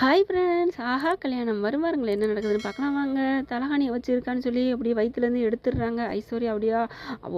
Hi friends ஆஹா கல்யாணம். வருவாருங்களே என்ன நடக்குதுன்னு பார்க்கலாம். வாங்க தலகாணியை வச்சுருக்கான்னு சொல்லி அப்படியே வயிற்றுலேருந்து எடுத்துடுறாங்க. ஐஸ்வர்யா அப்படியா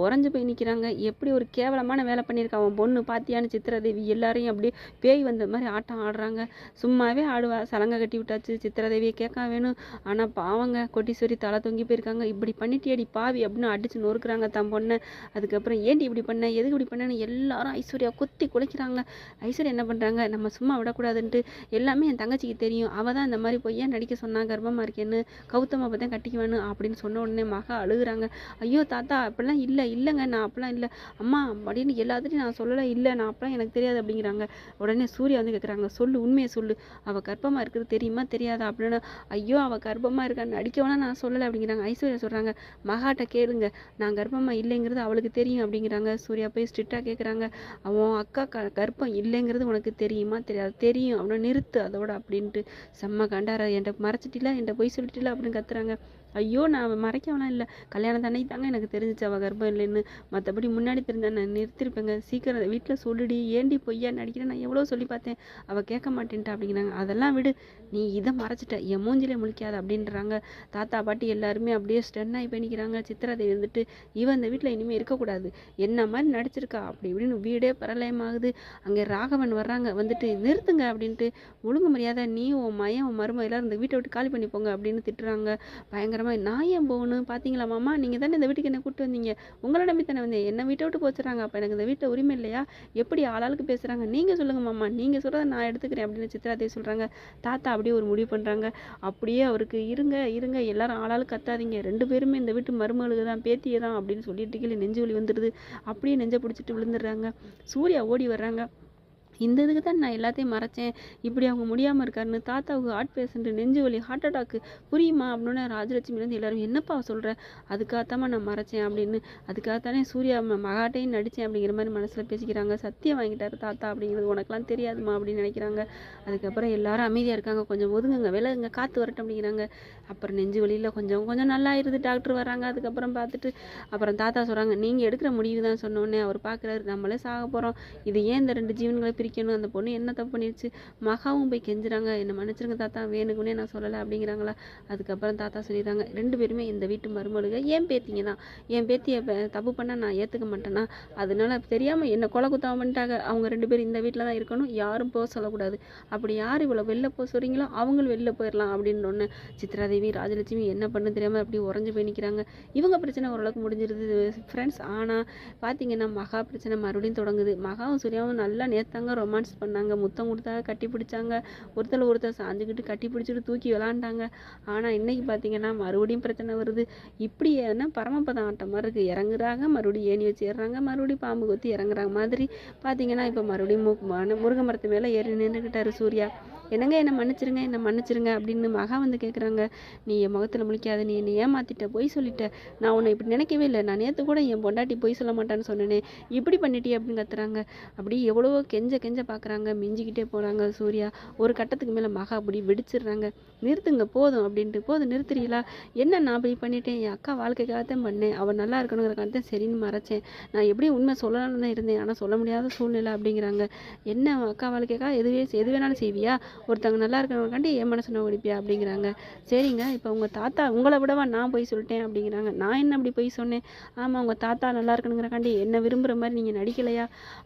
உறைஞ்சு போய் நிற்கிறாங்க எப்படி ஒரு கேவலமான வேலை பண்ணியிருக்கா அவன் பொண்ணு? பாத்தியான்னு சித்திரதேவி எல்லாரையும் அப்படியே பேய் வந்த மாதிரி ஆட்டம் ஆடுறாங்க. சும்மாவே ஆடுவா. சலங்கை கட்டி விட்டாச்சு. சித்திரதேவியை கேட்க வேணும். ஆனால் பாவங்க கொட்டீஸ்வரி தலை தொங்கி போயிருக்காங்க. இப்படி பண்ணிட்டியடி பாவி அப்படின்னு அடிச்சு நொறுக்குறாங்க தன் பொண்ணை. அதுக்கப்புறம் ஏன்டி இப்படி பண்ண? எதுக்கு இப்படி பண்ணேன்னு? எல்லாரும் ஐஸ்வர்யா குத்தி குலைக்கிறாங்க. ஐஸ்வர்யா என்ன பண்ணுறாங்க நம்ம சும்மா விடக்கூடாதுன்ட்டு எல்லாமே என் தங்கச்சி தங்கச்சிக்கு தெரியும். அவள் தான் இந்த மாதிரி பொய்யா நடிக்க சொன்னா கர்ப்பமாக இருக்கேன்னு கௌதம் அப்போ தான் கட்டிக்குவேன்னு அப்படின்னு சொன்ன உடனே மகா அழுகுறாங்க. ஐயோ தாத்தா அப்படிலாம் இல்லை இல்லைங்க நான் அப்படிலாம் இல்லை. அம்மா அப்படின்னு எல்லாத்துட்டையும் நான் சொல்லலை இல்லை நான் அப்படிலாம் எனக்கு தெரியாது அப்படிங்கிறாங்க. உடனே சூர்யா வந்து கேட்குறாங்க சொல்லு உண்மையை சொல்லு. அவள் கர்ப்பமாக இருக்கிறது தெரியுமா தெரியாதா அப்படின்னு. ஐயோ அவள் கர்ப்பமாக இருக்கான்னு நடிக்கவேனா நான் சொல்லலை அப்படிங்கிறாங்க. ஐஸ்வர்யா சொல்கிறாங்க மகாட்ட கேளுங்க நான் கர்ப்பமாக இல்லைங்கிறது அவளுக்கு தெரியும் அப்படிங்கிறாங்க. சூர்யா போய் ஸ்ட்ரிக்டாக கேட்குறாங்க அவன் அக்கா க கர்ப்பம் இல்லைங்கிறது உனக்கு தெரியுமா தெரியாது தெரியும். அவனை நிறுத்து அதோட அப்படி அப்படின்ட்டு செம்ம கண்டார என்கிட்ட மறைச்சிட்டில என்கிட்ட போய் சொல்லிட்டில அப்படின்னு கத்துறாங்க. ஐயோ நான் மறைக்கவெல்லாம் இல்லை. கல்யாணம் அன்னைக்கு தாங்க எனக்கு தெரிஞ்சிச்சு அவள் கர்ப்பம் இல்லைன்னு. மற்றபடி முன்னாடி தெரிஞ்சா நான் நிறுத்திருப்பேங்க. சீக்கிரம் வீட்டில் சொல்லுடி ஏண்டி பொய்யா நடிக்கிறேன் நான் எவ்வளோ சொல்லி பார்த்தேன். அவள் கேட்க மாட்டேன்ட்டா அப்படிங்கிறாங்க. அதெல்லாம் விடு. நீ இதை மறைச்சிட்ட. என் மூஞ்சிலே முழிக்காத அப்படின்றாங்க. தாத்தா பாட்டி எல்லாருமே அப்படியே ஸ்டன் ஆகி பண்ணிக்கிறாங்க சித்திரதை வந்துட்டு இவன் இந்த வீட்டில் இனிமேல் இருக்கக்கூடாது. என்ன மாதிரி நடிச்சிருக்கா? அப்படி இப்படின்னு வீடே பரலயமாகுது. அங்கே ராகவன் வர்றாங்க. வந்துட்டு நிறுத்துங்க அப்படின்ட்டு ஒழுங்கு மரியாதை நீ உன் மயம் உன் மரும எல்லாரும் இந்த வீட்டை விட்டு காலி பண்ணி போங்க அப்படின்னு திட்டுறாங்க. பயங்கரமாக நான் ஏன் போகணும்? பார்த்தீங்களா மாமா? நீங்கள் தானே இந்த வீட்டுக்கு என்ன கூப்பிட்டு வந்தீங்க. உங்களை நம்பி தானே வந்தேன். என்ன வீட்டை விட்டு போச்சுறாங்க. அப்போ எனக்கு இந்த வீட்டை உரிமை இல்லையா? எப்படி ஆளாளுக்கு பேசுகிறாங்க நீங்கள் சொல்லுங்கள் மாமா. நீங்கள் சொல்கிறத நான் எடுத்துக்கிறேன் அப்படின்னு சித்ராதேவி சொல்கிறாங்க தாத்தா அப்படியே ஒரு முடிவு பண்ணுறாங்க அப்படியே அவருக்கு இருங்க இருங்க. எல்லாரும் ஆளாளுக்கு கத்தாதீங்க. ரெண்டு பேருமே இந்த வீட்டு மருமகளுக்கு தான் பேத்தியே தான் அப்படின்னு சொல்லிட்டு கீழே நெஞ்சு வலி வந்துடுது. அப்படியே நெஞ்சை பிடிச்சிட்டு விழுந்துடுறாங்க. சூர்யா ஓடி வர்றாங்க. இந்த இதுக்கு தான் நான் எல்லாத்தையும் மறைச்சேன். இப்படி அவங்க முடியாமல் இருக்காருன்னு தாத்தாவுக்கு ஹார்ட் பேஷண்ட்டு நெஞ்சு வலி ஹார்ட் அட்டாக்கு புரியுமா அப்படின்னு ராஜலட்சுமிலேருந்து எல்லாரும் என்னப்பா சொல்கிற அதுக்காகத்தாம்மா நான் மறைச்சேன் அப்படின்னு. அதுக்காகத்தானே சூர்யா மகாட்டையும் நடித்தேன் அப்படிங்கிற மாதிரி மனசில் பேசிக்கிறாங்க. சத்தியம் வாங்கிட்டார் தாத்தா அப்படிங்கிறது உனக்கெலாம் தெரியாதுமா அப்படின்னு நினைக்கிறாங்க. அதுக்கப்புறம் எல்லாரும் அமைதியாக இருக்காங்க. கொஞ்சம் ஒதுங்குங்க விலகுங்க காற்று வரட்டும் அப்படிங்கிறாங்க. அப்புறம் நெஞ்சு வலியில் கொஞ்சம் கொஞ்சம் நல்லா இருது டாக்டர் வராங்க அதுக்கப்புறம் பார்த்துட்டு அப்புறம் தாத்தா சொல்கிறாங்க நீங்கள் எடுக்கிற முடிவு தான் சொன்னோன்னே அவர் பார்க்குறாரு நம்மளே சாக போகிறோம் இது ஏன் இந்த ரெண்டு ஜீவன்களை பிரிக்கணும் அந்த பொண்ணு என்ன தப்பு பண்ணிடுச்சு மகாவும் போய் கெஞ்சுறாங்க. என்னை மன்னிச்சிருங்க தாத்தா வேணுக்குன்னே நான் சொல்லலை அப்படிங்கிறாங்களா? அதுக்கப்புறம் தாத்தா சொல்லிடுறாங்க. ரெண்டு பேருமே இந்த வீட்டு மருமலுக ஏன் பேத்திங்க தான்? என் பேத்தியை தப்பு பண்ணால் நான் ஏற்றுக்க மாட்டேன்னா அதனால தெரியாமல் என்ன கொலை குத்தாம பண்ணிட்டாங்க. அவங்க ரெண்டு பேரும் இந்த வீட்டில் தான் இருக்கணும். யாரும் போக சொல்லக்கூடாது. அப்படி யார் இவ்வளோ வெளில போக சொல்கிறீங்களோ அவங்களும் வெளில போயிடலாம் அப்படின்னு ஒன்று சித்ராதேவி ராஜலட்சுமி என்ன பண்ண தெரியாமல் அப்படி உறைஞ்சு போய் நிற்கிறாங்க இவங்க பிரச்சனை ஓரளவுக்கு முடிஞ்சிருது ஃப்ரெண்ட்ஸ் ஆனால் பார்த்தீங்கன்னா மகா பிரச்சனை மறுபடியும் தொடங்குது. மகாவும் சூர்யாவும் நல்லா நேர்த்தாங்க. ரொமான்ஸ் பண்ணாங்க. முத்தம் கொடுத்தாங்க கட்டி பிடிச்சாங்க. ஒருத்தர் ஒருத்தர் சாஞ்சுக்கிட்டு கட்டி பிடிச்சிட்டு தூக்கி விளாண்டாங்க ஆனால் இன்னைக்கு பார்த்தீங்கன்னா மறுபடியும் பிரச்சனை வருது. இப்படி என்ன பரமபதம் ஆட்டம் மாதிரி இருக்குது இறங்குறாங்க மறுபடியும் ஏணி வச்சு ஏறுறாங்க மறுபடியும் பாம்பு கொத்தி இறங்குறாங்க மாதிரி. பார்த்தீங்கன்னா இப்போ மறுபடியும் மு- மரத்து மேலே ஏறி நின்றுக்கிட்டாரு சூர்யா. என்னங்க என்னை மன்னிச்சிருங்க என்னை மன்னிச்சிருங்க அப்படின்னு மகா வந்து கேட்குறாங்க நீ என் முகத்தில் முழிக்காத நீ என்னை ஏமாத்திட்ட பொய் சொல்லிட்ட. நான் உன்னை இப்படி நினைக்கவே இல்லை. நான் நேற்று கூட என் பொண்டாட்டி பொய் சொல்ல மாட்டான்னு சொன்னேனே. இப்படி பண்ணிட்டே அப்படின்னு கத்துறாங்க. அப்படி எவ்வளவோ கெஞ்ச கெஞ்ச பார்க்குறாங்க மிஞ்சிக்கிட்டே போகிறாங்க சூர்யா. ஒரு கட்டத்துக்கு மேலே மகா அப்படி வெடிச்சிடுறாங்க. நிறுத்துங்க போதும் அப்படின்ட்டு. போதும் நிறுத்துறீங்களா? என்ன நான் இப்படி பண்ணிட்டேன்? என் அக்கா வாழ்க்கைக்காகத்தான் பண்ணேன். அவள் நல்லா இருக்கணுங்கிறக்காக தான் சரின்னு மறைச்சேன். நான் எப்படி உண்மை சொல்லலாம்னு தான் இருந்தேன். ஆனால் சொல்ல முடியாத சூழ்நிலை அப்படிங்கிறாங்க. என்ன அக்கா வாழ்க்கைக்காக எதுவே எது வேணாலும் செய்வியா? ஒருத்தவங்க நல்லா இருக்கணுங்காண்டி என் மனசு நோடிப்பியா அப்படிங்கிறாங்க. சரிங்க இப்போ உங்கள் தாத்தா உங்களை விடவா நான் போய் சொல்லிட்டேன் அப்படிங்கிறாங்க. நான் என்ன அப்படி போய் சொன்னேன்? ஆமாம் உங்கள் தாத்தா நல்லா இருக்கணுங்கிறக்காண்டி என்ன விரும்புகிற மாதிரி நீங்கள் நடிக்கலையா?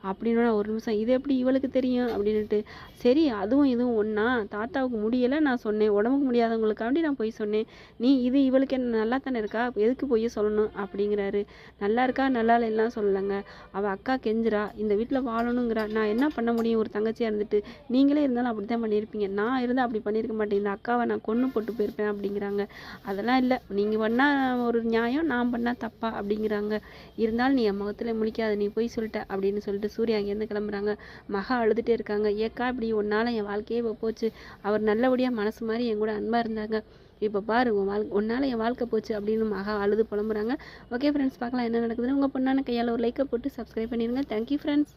அப்படின்னா ஒரு நிமிஷம் இது எப்படி இவளுக்கு தெரியும்? அப்படின்ட்டு சரி அதுவும் இதுவும் ஒன்றா தாத்தாவுக்கு முடியலை நான் சொன்னேன். உடம்புக்கு முடியாதவங்களுக்காண்டி நான் போய் சொன்னேன். நீ இது இவளுக்கு என்ன நல்லா தானே இருக்கா எதுக்கு போய் சொல்லணும்? அப்படிங்கிறாரு. நல்லா இருக்கா? நல்லா இல்லைலாம் சொல்லலைங்க. அவள் அக்கா கெஞ்சுறா. இந்த வீட்டில் வாழணுங்கிறா. நான் என்ன பண்ண முடியும்? ஒரு தங்கச்சியாக இருந்துட்டு. நீங்களே இருந்தாலும் அப்படி தான் பண்ணியிருப்பீங்க. நான் இருந்தால் அப்படி பண்ணியிருக்க மாட்டேன். இந்த அக்காவை நான் கொன்று போட்டு போயிருப்பேன் அப்படிங்கிறாங்க. அதெல்லாம் இல்லை. நீங்கள் பண்ணால் ஒரு நியாயம் நான் பண்ணால் தப்பா அப்படிங்கிறாங்க. இருந்தாலும் நீ என் முகத்தில் முழிக்காத நீ போய் சொல்லிட்ட அப்படின்னு சொல்லிட்டு சூர்யா அங்கேருந்து கிளம்புறாங்க. மகா அழுதுகிட்டே இருக்காங்க. ஏக்கா இப்படி உன்னால் என் வாழ்க்கையே இப்போ போச்சு. அவர் நல்லபடியாக மனசு மாதிரி என் கூட அன்பாக இருந்தாங்க. இப்போ பாரு உன் வாழ் உன்னால் என் வாழ்க்கை போச்சு அப்படின்னு மகா அழுது புலம்புறாங்க. ஓகே ஃப்ரெண்ட்ஸ் பார்க்கலாம் என்ன நடக்குதுன்னு உங்கள் பொண்ணான கையால் ஒரு லைக்கை போட்டு சப்ஸ்கிரைப் பண்ணிடுங்க தேங்க்யூ ஃப்ரெண்ட்ஸ்